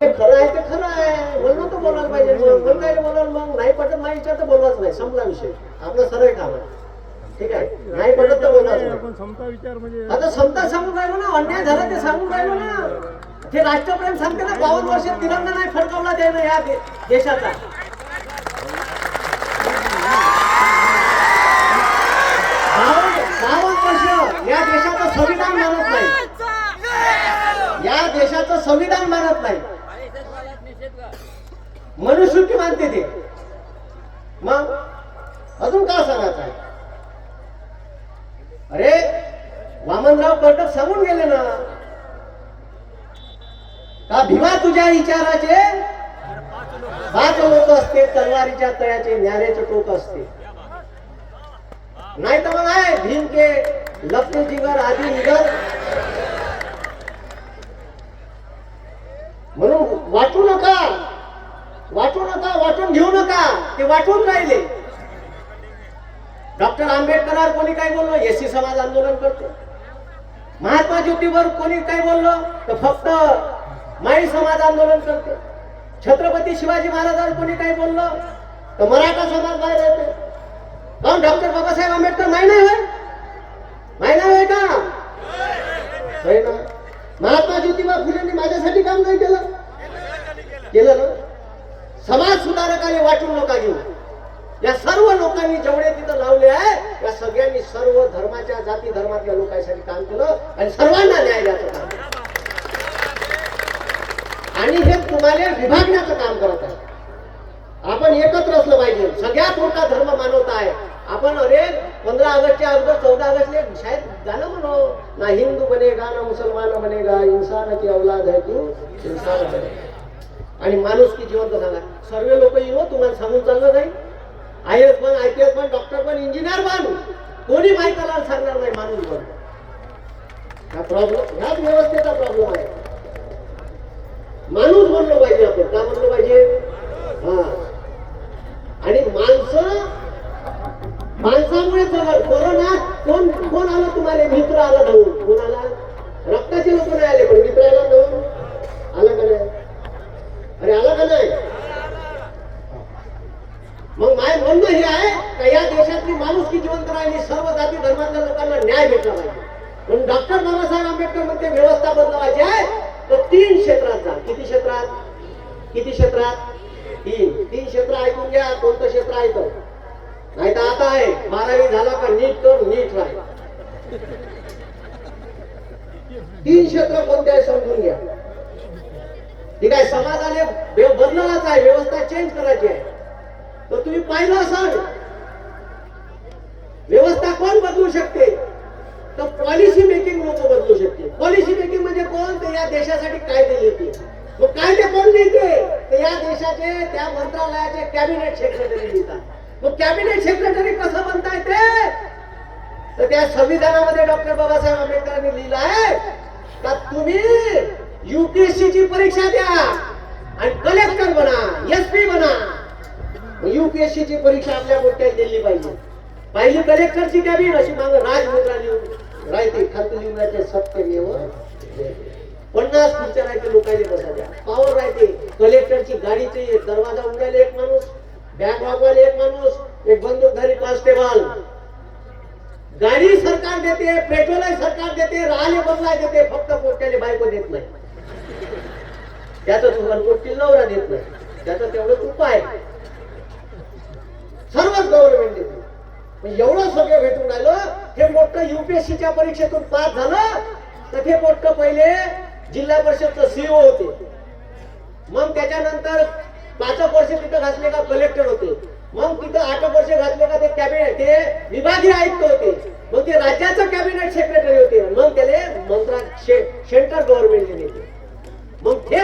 ते खरं आहे ते खरं आहे. म्हणून तर बोलायला पाहिजे. मग पण काय बोलाल मग नाही पटत नाही विचार तर नाही. संपला विषय. आपलं सरळ काम आहे. ठीक आहे? नाही पटत तर नाही. म्हणजे आता समता सांगून राहिलो ना अन्याय झाला ते सांगून राहिलो ना. ते राष्ट्रप्रेम सांगते ना बावन्न वर्ष तिरंगा नाही फडकवला त्यानं या दे- देशाचा. या देशाचं संविधान मानत नाही. या देशाचं संविधान मानत नाही. मनुष्यकी मानते ते. मग अजून का सांगायचं आहे? अरे वामनराव कर्टक सांगून गेले ना. का भीमा तुझ्या विचाराचे? पाच लोक असते तलवारीच्या तळ्याचे न्याऱ्याचे टोक असते. नाही तर मग आहे भीम के लपने जिगर आधी निगर म्हणून वाटू नका. वाटू नका वाटून घेऊ नका. ते वाटून राहिले. डॉक्टर आंबेडकरांवर कोणी काय बोललो? एससी समाज आंदोलन करतो. महात्मा ज्योतीवर कोणी काय बोललो? तर फक्त माई समाज आंदोलन करते. छत्रपती शिवाजी महाराजांवर कोणी काय बोललो? तर मराठा समाज बाहेर येते. कारण डॉक्टर बाबासाहेब आंबेडकर नाही नाही होय माही नाही होय का होय ना महात्मा ज्योतिबा फुलेंनी माझ्यासाठी काम नाही केलं केलं ना समाज सुधारकाने वाटून नका घेऊ हो. या सर्व लोकांनी जेवढे तिथं लावले आहे या सगळ्यांनी सर्व धर्माच्या जाती धर्मातल्या लोकांसाठी काम केलं आणि सर्वांना न्याय द्यायचं काम आणि हे तुम्हाला विभागण्याचं काम करत आहे. आपण एकत्र असलं पाहिजे. सगळ्यात मोठा धर्म मानवता आहे. आपण अरे पंधरा ऑगस्टच्या अगोदर चौदा ऑगस्टले शायद गाणं म्हणो. ना हिंदू बनेगा ना मुसलमान बनेगा इंसान की औलाद है तू इन्सान बनेगा. आणि माणूस की जिवंत सांगा सर्व लोक येऊ तुम्हाला सांगून चाललं नाही आय एस पण आय पी एस पण डॉक्टर पण इंजिनियर पण. कोणी माहिती सांगणार नाही माणूस पण. हा प्रॉब्लेम ह्याच व्यवस्थेचा प्रॉब्लेम आहे. माणूस म्हणलो पाहिजे आपण का म्हणलं पाहिजे? हा. आणि माणसं माणसामुळे जगत कोरोना कोण कोण आलं तुम्हाला? मित्र आला धावून आला मग माय म्हणणं हे आहे का या देशातली माणुसकी जिवंत राहिली सर्व जाती धर्मातल्या लोकांना न्याय भेटला पाहिजे. पण डॉक्टर बाबासाहेब आंबेडकर म्हणते व्यवस्था बदलवायची आहे तर तीन क्षेत्रात जा. किती क्षेत्रात? किती क्षेत्रात? तीन. तीन क्षेत्र ऐकून घ्या कोणतं क्षेत्र आहे तर नाही तर आता आहे. बारावी झाला का नीट कर नीट राहील. तीन क्षेत्र कोणते आहे समजून घ्या. ठीक आहे समाजाने बदलवायचं आहे व्यवस्था चेंज करायची आहे. तर तुम्ही पाहिलं असाल. व्यवस्था कोण बदलू शकते? तर पॉलिसी मेकिंग लोक बदलू शकते. पॉलिसी मेकिंग म्हणजे कोण? तर या देशासाठी कायदे लिहिते. मग कायदे कोण लिहिते? तर या देशाचे त्या मंत्रालयाचे कॅबिनेट सेक्रेटरी लिहितात. मग कॅबिनेट सेक्रेटरी कसं बनता येते तर त्या संविधानामध्ये डॉक्टर बाबासाहेब आंबेडकरांनी लिहिलं आहे का तुम्ही युपीएससीची परीक्षा द्या आणि कलेक्टर बना एस पी बना युपीएससी ची परीक्षा आपल्या मोठ्यात दिली पाहिजे. पाहिजे कलेक्टरची कॅबिन अशी माझं राजमुद्रा लिहून राहते खालती लिहून राहते सत्य पन्नास खुर्च्या राहते लोकांनी बसायच्या पावर राहते कलेक्टरची गाडीचे दरवाजा उघडायला एक माणूस बॅग वागवायला एक माणूस एक बंदूकधारी कॉन्स्टेबल. गाडी सरकार देते पेट्रोल सरकार देते राहिले बंगला देते फक्त पोट्याने बायको देत नाही. त्याचं तुम्हाला पोटी नवरा देत नाही. त्याचा तेवढं उपाय गव्हर्नमेंट देते. एवढं सगळं भेटून राहिलं हे मोठं युपीएससीच्या परीक्षेतून पास झालं तर हे मोठं पहिले जिल्हा परिषदचं सीओ होते. मग त्याच्यानंतर पाच वर्ष तिथं घातले का कलेक्टर होते. मग तिथं आठ वर्ष घातले का ते कॅबिनेट ते विभागीय आयुक्त होते. मग ते राज्याचं कॅबिनेट सेक्रेटरी होते. मग त्याला मंत्रा सेंट्रल गव्हर्नमेंटने देते मग ते